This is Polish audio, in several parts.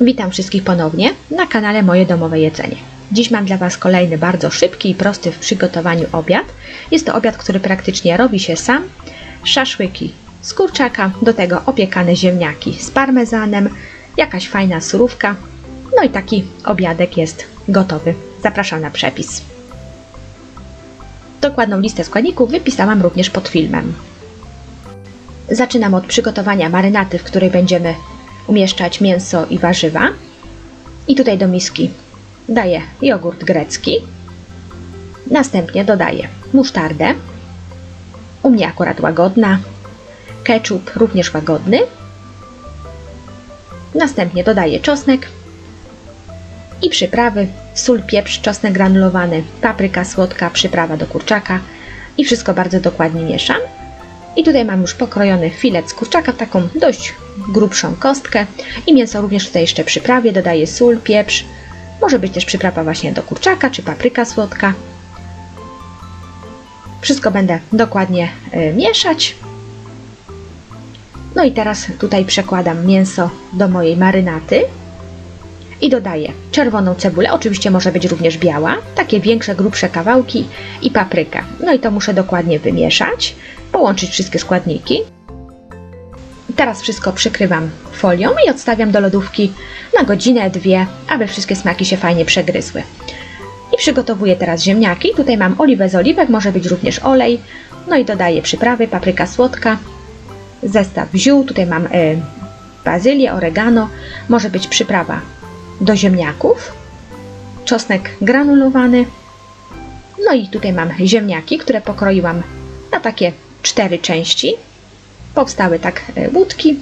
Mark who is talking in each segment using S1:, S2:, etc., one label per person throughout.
S1: Witam wszystkich ponownie na kanale Moje Domowe Jedzenie. Dziś mam dla Was kolejny bardzo szybki i prosty w przygotowaniu obiad. Jest to obiad, który praktycznie robi się sam. Szaszłyki z kurczaka, do tego opiekane ziemniaki z parmezanem, jakaś fajna surówka. No i taki obiadek jest gotowy. Zapraszam na przepis. Dokładną listę składników wypisałam również pod filmem. Zaczynam od przygotowania marynaty, w której będziemy umieszczać mięso i warzywa. I tutaj do miski daję jogurt grecki. Następnie dodaję musztardę. U mnie akurat łagodna. Ketchup również łagodny. Następnie dodaję czosnek i przyprawy, sól, pieprz, czosnek granulowany, papryka słodka, przyprawa do kurczaka i wszystko bardzo dokładnie mieszam. I tutaj mam już pokrojony filet z kurczaka w taką dość grubszą kostkę i mięso również tutaj jeszcze przyprawię, dodaję sól, pieprz, może być też przyprawa właśnie do kurczaka czy papryka słodka. Wszystko będę dokładnie y, mieszać. No i teraz tutaj przekładam mięso do mojej marynaty i dodaję czerwoną cebulę, oczywiście może być również biała, takie większe, grubsze kawałki i paprykę. No i to muszę dokładnie wymieszać, połączyć wszystkie składniki. Teraz wszystko przykrywam folią i odstawiam do lodówki na godzinę, dwie, aby wszystkie smaki się fajnie przegryzły. I przygotowuję teraz ziemniaki. Tutaj mam oliwę z oliwek, może być również olej. No i dodaję przyprawy, papryka słodka, zestaw ziół. Tutaj mam y, bazylię, oregano, może być przyprawa do ziemniaków, czosnek granulowany. No i tutaj mam ziemniaki, które pokroiłam na takie cztery części. Powstały tak e, łódki.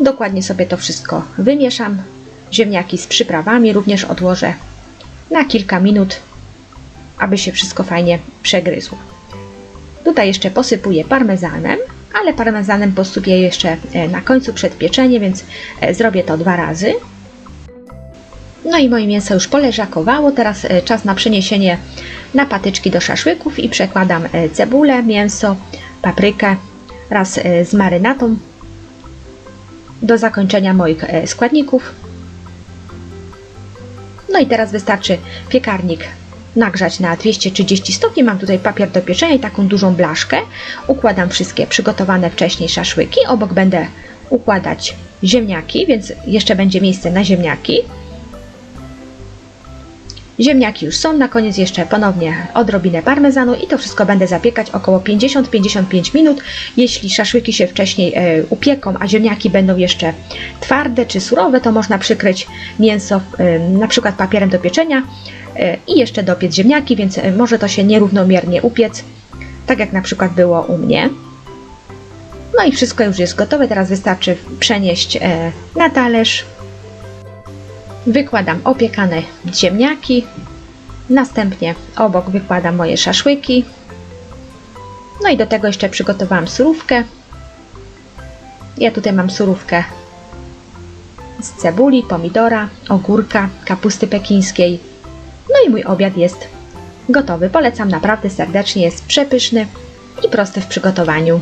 S1: Dokładnie sobie to wszystko wymieszam. Ziemniaki z przyprawami również odłożę na kilka minut, aby się wszystko fajnie przegryzło. Tutaj jeszcze posypuję parmezanem, ale parmezanem posypię jeszcze e, na końcu przed pieczenie, więc e, zrobię to dwa razy. No i moje mięso już poleżakowało, teraz e, czas na przeniesienie na patyczki do szaszłyków i przekładam e, cebulę, mięso, paprykę raz e, z marynatą do zakończenia moich składników. No i teraz wystarczy piekarnik nagrzać na 230 stopni. Mam tutaj papier do pieczenia i taką dużą blaszkę. Układam wszystkie przygotowane wcześniej szaszłyki. Obok będę układać ziemniaki, więc jeszcze będzie miejsce na ziemniaki. Ziemniaki już są, na koniec jeszcze ponownie odrobinę parmezanu i to wszystko będę zapiekać około 50-55 minut. Jeśli szaszłyki się wcześniej e, upieką, a ziemniaki będą jeszcze twarde czy surowe, to można przykryć mięso e, na przykład papierem do pieczenia e, i jeszcze dopiec ziemniaki, więc może to się nierównomiernie upiec, tak jak na przykład było u mnie. No i wszystko już jest gotowe, teraz wystarczy przenieść na talerz. Wykładam opiekane ziemniaki, następnie obok wykładam moje szaszłyki. No i do tego jeszcze przygotowałam surówkę. Ja tutaj mam surówkę z cebuli, pomidora, ogórka, kapusty pekińskiej. No i mój obiad jest gotowy. Polecam naprawdę serdecznie, jest przepyszny i prosty w przygotowaniu.